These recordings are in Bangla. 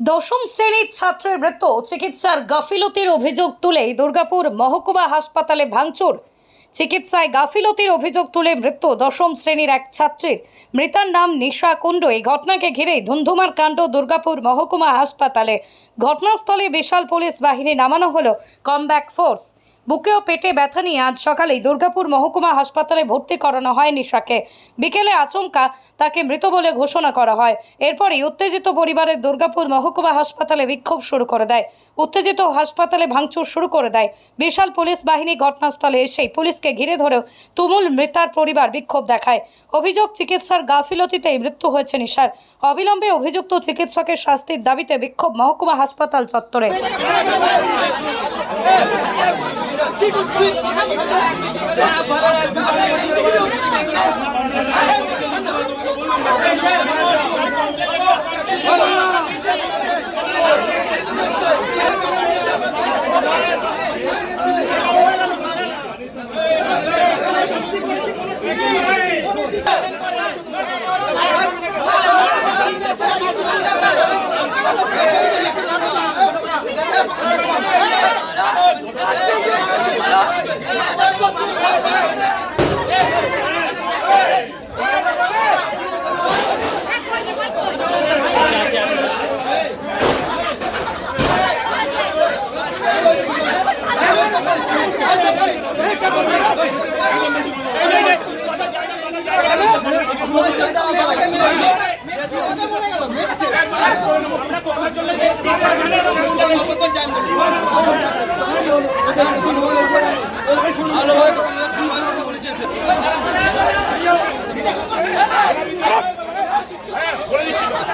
দশম শ্রেণির ছাত্রের মৃত্যু, চিকিৎসার গাফিলতির অভিযোগ তুলে দুর্গাপুর মহকুমা হাসপাতালে ভাঙচুর। চিকিৎসায় গাফিলতির অভিযোগ তুলে মৃত্যু দশম শ্রেণির এক ছাত্রীর। মৃতার নাম নিশা কুণ্ডু। এই ঘটনাকে ঘিরে ধুন্ধুমার কাণ্ড দুর্গাপুর মহকুমা হাসপাতালে। ঘটনাস্থলে বিশাল পুলিশ বাহিনী নামানো হলো কমব্যাক ফোর্স। বুকে ও পেটে ব্যথা নিয়ে আজ সকালেই দুর্গাপুর মহকুমা হাসপাতালে ভর্তি করানো হয় নিশাকে। বিকেলে আচমকা তাকে মৃত বলে ঘোষণা করা হয়। এরপরই উত্তেজিত পরিবারের দুর্গাপুর মহকুমা হাসপাতালে বিক্ষোভ শুরু করে দেয়। উত্তেজিত হাসপাতালে ভাঙচুর শুরু করে দেয়। বিশাল পুলিশ বাহিনী ঘটনাস্থলে এসেই পুলিশকে ঘিরে ধরেও তুমুল মৃতার পরিবার বিক্ষোভ দেখায়। অভিযোগ, চিকিৎসার গাফিলতিতেই মৃত্যু হয়েছে নিশার। অবিলম্বে অভিযুক্ত চিকিৎসকের শাস্তির দাবিতে বিক্ষোভ মহকুমা হাসপাতাল চত্বরে। I'm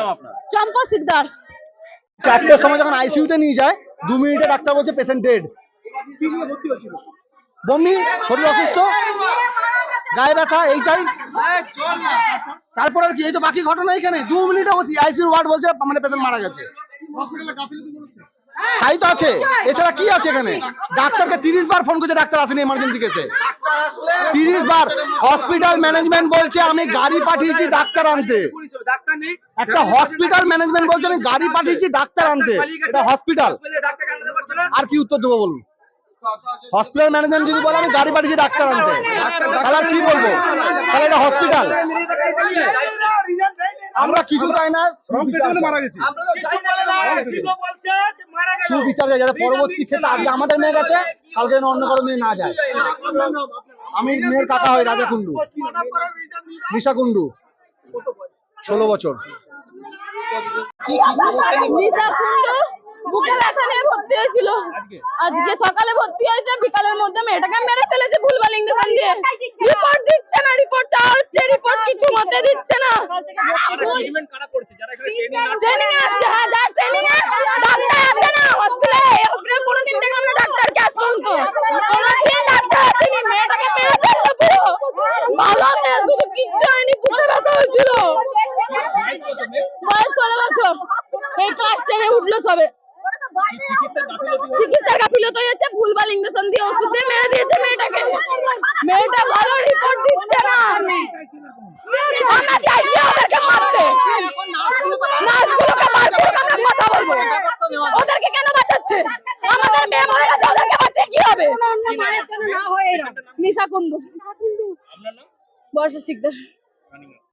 নাম আপনার? চম্পা সিকদার। চারটের সময় যখন আইসিইউতে নিয়ে যায় দু মিনিটে ডাক্তার বলছে পেশেন্ট ডেড বমি শরীর অসুস্থ গায়ে ব্যথা এইটাই। তারপর আর কি এই তো বাকি ঘটনা এখানে। দু মিনিটে বসি আইসিইউ ওয়ার্ড বলছে আমাদের পেশেন্ট মারা গেছে। তাই তো আছে। এছাড়া কি আছে এখানে? ডাক্তারকে তিরিশ বার ফোন করছে ডাক্তার আসেনি এমার্জেন্সি কেসে তিরিশ বার। হসপিটাল ম্যানেজমেন্ট বলছে আমি গাড়ি পাঠিয়েছি ডাক্তার আনতে। একটা হসপিটাল ম্যানেজমেন্ট বলছে আমি গাড়ি পাঠিয়েছি ডাক্তার আনতে। এটা হসপিটাল আর কি উত্তর দেবো বলুন? হসপিটাল ম্যানেজমেন্ট যদি বলে আমি গাড়ি পাঠিয়েছি ডাক্তার আনতে। তাহলে আর কি বলব? তাহলে এটা হসপিটাল আমরা কিছু চাই না মারা গেছি সুবিচার চাই যাতে পরবর্তী ক্ষেত্রে আজকে আমাদের মেয়ে গেছে কালকে অন্য কারও মেয়ে না যায়। আমি মেয়ের কাকা হই রাজা কুন্ডু নিশা কুন্ডু ষোলো বছর। বুকে ব্যথা নিয়ে ভর্তি হয়েছিল। আজকে? সকালে ভর্তি হয়েছে বিকালের মধ্যে মেয়েটাকে মেরে ফেলেছে ভুলভাল ইঞ্জেকশন দিয়ে। রিপোর্ট দিচ্ছে না রিপোর্ট চাওয়া হচ্ছে রিপোর্ট কিছু মতে দিচ্ছে না। ট্রেনিং ট্রেনিং আসছে হ্যাঁ যা ট্রেনিং বয়স ষোলো বছর এই ক্লাস টেনে উঠল সবে। চিকিৎসার গাফিলত হয়েছে ভুলভাল ইঞ্জেকশন দিয়ে ওষুধ দিয়ে মেরে দিয়েছে মেয়েটাকে। মেয়েটা ভালো রিপোর্ট দিচ্ছে না। আমরা চাইছি ওদেরকে মারতে। নার্সগুলোকে মারতে আমরা কথা বলব। ওদেরকে কেন বাঁচাচ্ছে? আমাদের মেয়ে মরে ওদেরকে বাঁচিয়ে কি হবে? নিশা কুন্ডু বর্ষা শিকদার